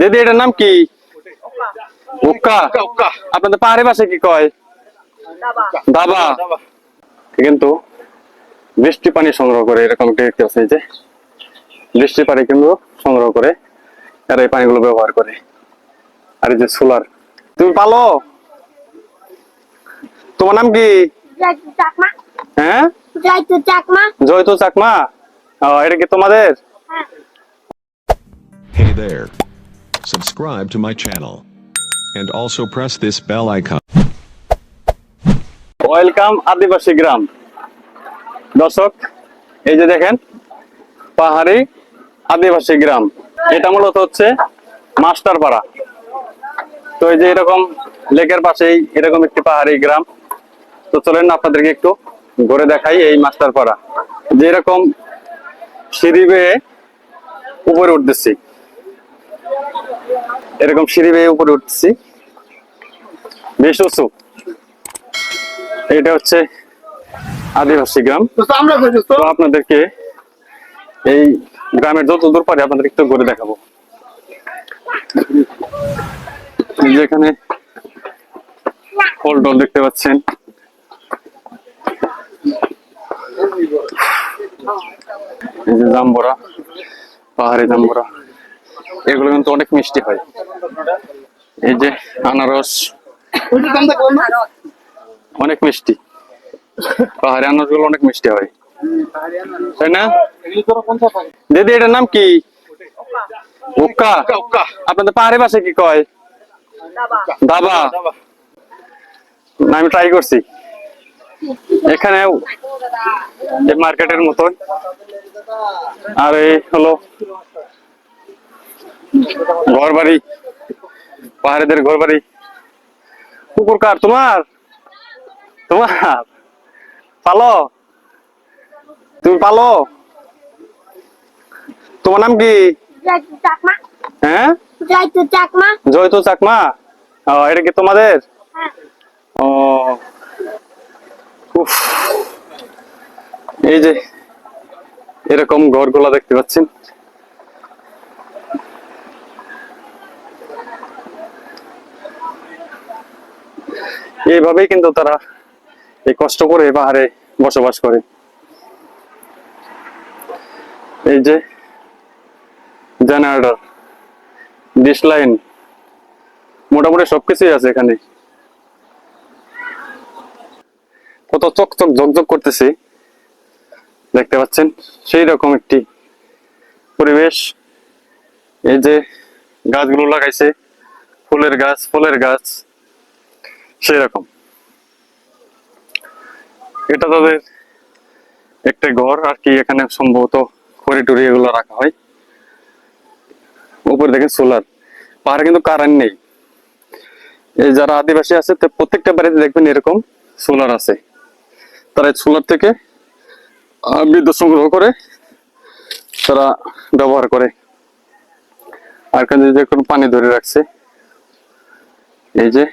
দিদি এটার নাম কি? উক্কা। আপনাদের পাহাড়ি ভাষা কি কয়? দাবা। কিন্তু বৃষ্টি পানি সংগ্রহ করে এরকম একটি দেখতে পাচ্ছি যে। বৃষ্টি পানি কিন্তু সংগ্রহ করে এরা এই পানিগুলো ব্যবহার করে। আর এই যে সোলার। তুমি পালো? তোমার নাম কি? জয়তু চাকমা। হ্যাঁ? জয়তু চাকমা। জয়তু চাকমা? এটা কি তোমাদের? হ্যাঁ। Hey there. Subscribe to my channel. And also press this bell icon. Welcome আদিবাসী গ্রাম দর্শক, এই যে দেখেন, পাহাড়ি আদিবাসী গ্রাম। এটা মূলত হচ্ছে মাস্টার পাড়া তো এই যে এরকম লেকের পাশেই এরকম একটি পাহাড়ি গ্রাম। তো চলেন আপনাদেরকে একটু ঘুরে দেখাই এই মাস্টার পাড়া যে এরকম সিঁড়ি বেয়ে উপরে উঠতেছি। এরকম সিঁড়ি বেয়ে উপরে উঠছি। বেশ উঁচু। এটা হচ্ছে আদিবাসী গ্রাম। তো আপনাদেরকে এই গ্রামের যত দূর পারে আপনাদের একটু ঘুরে দেখাবো। এই যে এখানে ফল টল দেখতে পাচ্ছেন। এই যে জাম্বরা পাহাড়ি জাম্বরা এগুলো কিন্তু অনেক মিষ্টি হয়। এই যে আনারস। অনেক মিষ্টি। পাহাড়ি আনারসগুলো অনেক মিষ্টি হয়। তাই না? দিদি, এটার নাম কি? উক্কা। আপনাদের পাহাড়ি ভাষা কি কয়? দাবা। আমি ট্রাই করছি। এখানে মার্কেটের মতন আর এই হলো ঘর বাড়ি পাহাড়িদের ঘর বাড়ি কুকুর কার তোমার? তোমার? পালো? তুমি পালো? তোমার নাম কি? হ্যাঁ? জয়তু চাকমা। জয়তু চাকমা? ও এটা কি তোমাদের? হ্যাঁ। ও উফ। এই যে এরকম ঘরগুলা দেখতে পাচ্ছেন। এইভাবেই কিন্তু তারা এই কষ্ট করে পাহাড়ে বসবাস করে। এই যে জেনারেটর ডিশ লাইন মোটামুটি সবকিছুই আছে এখানে। কত চক চক ঝকঝক করতেছে, দেখতে পাচ্ছেন? সেই রকম একটি পরিবেশ। এই যে গাছগুলো লাগাইছে, ফুলের গাছ ফুলের গাছ। সেই রকম এটা তাদের একটা ঘর আর কি, এখানে সম্ভবত খড়ি টড়ি এগুলো রাখা হয়। উপরে দেখেন সোলার। পাহাড়ে কিন্তু কারেন্ট নেই। এই যারা আদিবাসী আছে প্রত্যেকটা বাড়িতে দেখবেন এরকম সোলার আছে। তারা সোলার থেকে বিদ্যুৎ সংগ্রহ করে তারা ব্যবহার করে। আর এখানে যে কোনো পানি ধরে রাখছে। এই যে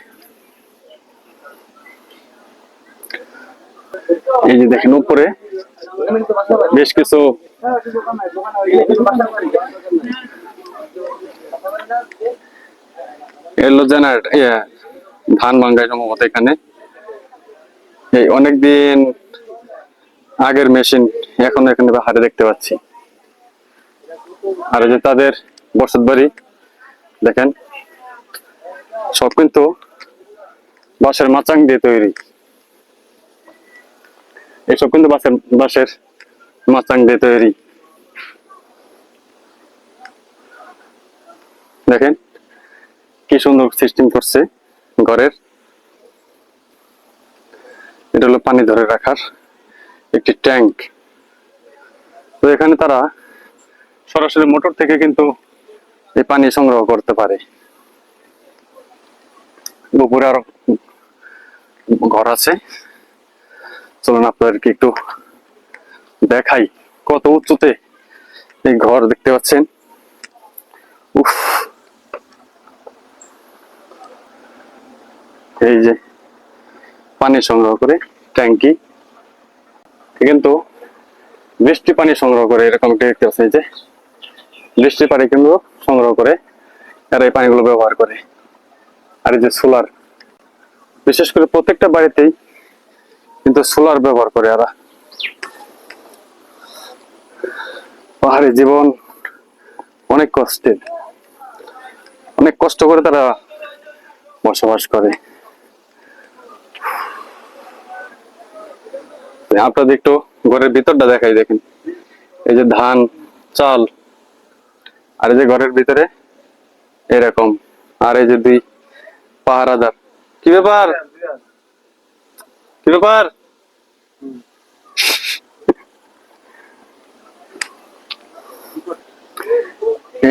এই যে দেখেন উপরে বেশ কিছু ধান ভাঙ্গায় সম্ভবত এখানে। এই অনেকদিন আগের মেশিন এখন এখানে হারে দেখতে পাচ্ছি। আর যে তাদের বসত বাড়ি, দেখেন, সব কিন্তু বাঁশের মাচাং দিয়ে তৈরি। এসব কিন্তু বাসের বাঁশের মাচাং দিয়ে তৈরি। দেখেন কি সুন্দর সিস্টেম করছে ঘরের। এটা হলো পানি ধরে রাখার একটি ট্যাঙ্ক। তো এখানে তারা সরাসরি মোটর থেকে কিন্তু এই পানি সংগ্রহ করতে পারে। উপরে আরও ঘর আছে। চলুন আপনাদেরকে একটু দেখাই কত উঁচুতে এই ঘর দেখতে পাচ্ছেন। উফ। এই যে পানি সংগ্রহ করে ট্যাঙ্কি। কিন্তু বৃষ্টি পানি সংগ্রহ করে এরকম দেখতে পাচ্ছি এই যে, বৃষ্টি পানি কিন্তু সংগ্রহ করে এরা এই পানিগুলো ব্যবহার করে। আর এই যে সোলার, বিশেষ করে প্রত্যেকটা বাড়িতেই কিন্তু সোলার ব্যবহার করে এরা। পাহাড়ি জীবন অনেক কষ্টের। অনেক কষ্ট করে তারা বসবাস করে। আপনাদের একটু ঘরের ভিতরটা দেখাই, দেখেন। এই যে ধান, চাল, আর এই যে ঘরের ভিতরে এরকম। আর এই যে দুই পাহারাদার। কি ব্যাপার? কি ব্যাপার?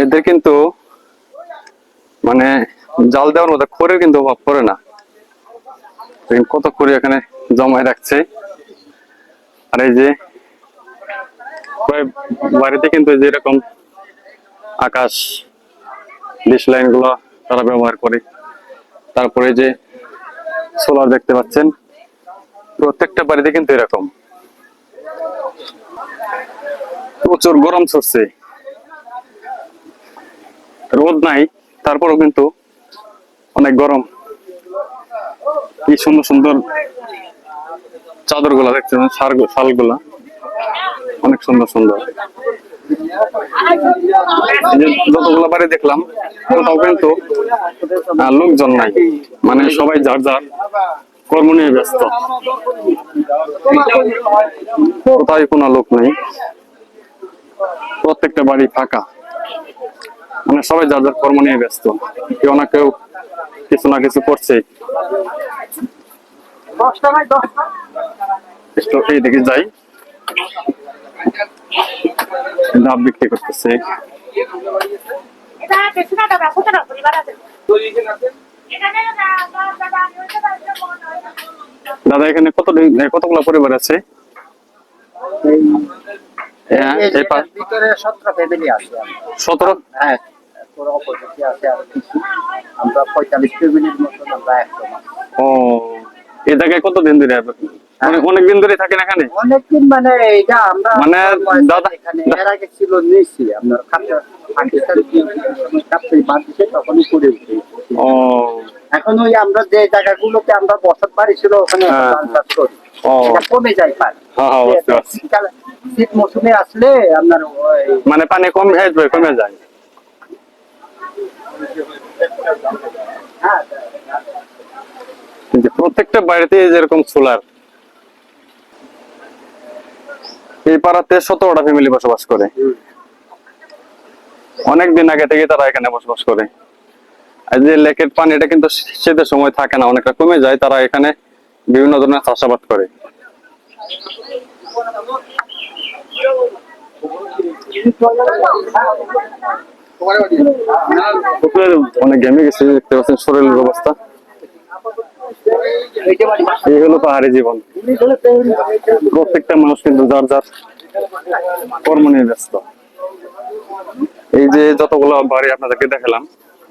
এদের কিন্তু মানে জাল দেওয়ার মতো খড়ের কিন্তু অভাব পড়ে না। কত খড়ি এখানে জমায় রাখছে। আর এই যে বাড়িতে কিন্তু এই যে এরকম আকাশ ডিশ লাইনগুলো তারা ব্যবহার করে। তারপরে যে সোলার দেখতে পাচ্ছেন। প্রত্যেকটা বাড়িতে কিন্তু এরকম। প্রচুর গরম ছড়ছে। রোদ নাই, তারপরেও কিন্তু অনেক গরম। কি সুন্দর সুন্দর চাদরগুলা দেখছেন শালগুলা অনেক সুন্দর সুন্দর। যতগুলো বাড়ি দেখলাম কোথাও কিন্তু লোকজন নাই। মানে সবাই যার যার। কর্ম নিয়ে ব্যস্ত। কোথায় কোনো লোক নেই। প্রত্যেকটা বাড়ি ফাঁকা। মানে সবাই যার যার কর্ম নিয়ে ব্যস্ত। কেউ না কেউ কিছু না কিছু করছে। একটু এইদিকে যাই। ডাব বিক্রি করতেছে। দাদা এখানে কত কতগুলো পরিবার আছে? ভিতরে সতেরো ফ্যামিলি আছে সতেরো? হ্যাঁ আমরা পঁয়তাল্লিশ ফ্যামিলির মতন আমরা একদম ও এই জায়গায় কত দিন ধরে অনেক অনেক ধরে থাকেন এখানে। অনেকদিন মানে এটা আমরা মানে দাদা- এখানে এর আগে ছিল নিয়েছি আপনার পাকিস্তান কাপড় বাদ তখনই করে ও। এখন ওই আমরা যে জায়গাগুলোতে আমরা বসত বাড়ি ছিল ওখানে হ্যাঁ। চাষ করি। কমে যায় পানি। হ্যাঁ হ্যাঁ শীত মৌসুমে আসলে আপনার মানে পানি কম কমে যায়। প্রত্যেকটা বাড়িতে যেরকম সোলার এই পাড়াতে সতেরোটা ফ্যামিলি বসবাস করে। অনেক দিন আগে থেকে তারা এখানে বসবাস করে। যে লেকের পানিটা কিন্তু শীতের সময় থাকে না, অনেকটা কমে যায়, তারা এখানে বিভিন্ন ধরনের চাষাবাদ করে। অনেক ঘেমে গেছে, দেখতে পাচ্ছেন শরীরের অবস্থা। এই হলো পাহাড়ি জীবন। প্রত্যেকটা মানুষ কিন্তু যার যার কর্ম নিয়ে ব্যস্ত। এই যে যতগুলো বাড়ি আপনাদেরকে দেখালাম,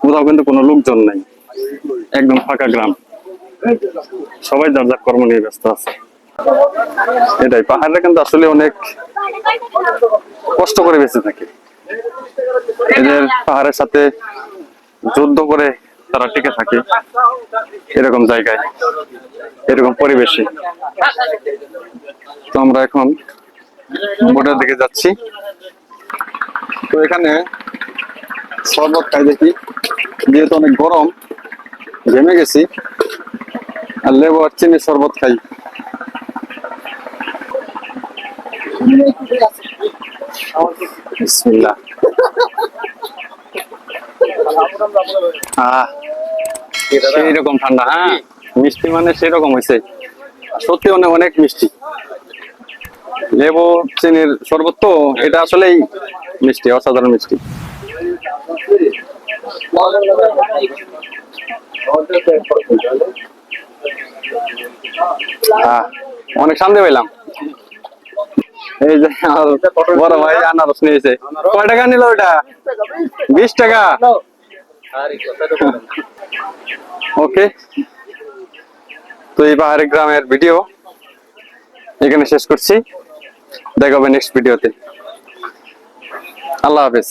কোথাও কিন্তু কোনো লোকজন নাই। একদম ফাঁকা গ্রাম। সবাই যার যার কর্ম নিয়ে ব্যস্ত আছে। এটাই, পাহাড়ে কিন্তু আসলে অনেক কষ্ট করে বেঁচে থাকে। এদের পাহাড়ের সাথে যুদ্ধ করে তারা টিকে থাকে এরকম জায়গায়, এরকম পরিবেশে। তো আমরা এখন বোটের দিকে যাচ্ছি। তো এখানে শরবত খাই দেখি। যেহেতু অনেক গরম, ঘেমে গেছি। আর লেবু আর চিনি শরবত খাই। আহ। সেই রকম ঠান্ডা হ্যাঁ। মিষ্টি মানে সেরকম হয়েছে সত্যি অনেক অনেক মিষ্টি। লেবু, চিনির শরবত তো, এটা আসলেই মিষ্টি, অসাধারণ মিষ্টি। অনেক শান্তি পেলাম এই যে বড় ভাই আনারস নিয়েছে। কয় টাকা নিল ওটা বিশ টাকা। ওকে তো এই পাহাড়ি গ্রামের ভিডিও এখানে শেষ করছি। দেখা হবে নেক্সট ভিডিওতে আল্লাহ হাফেজ।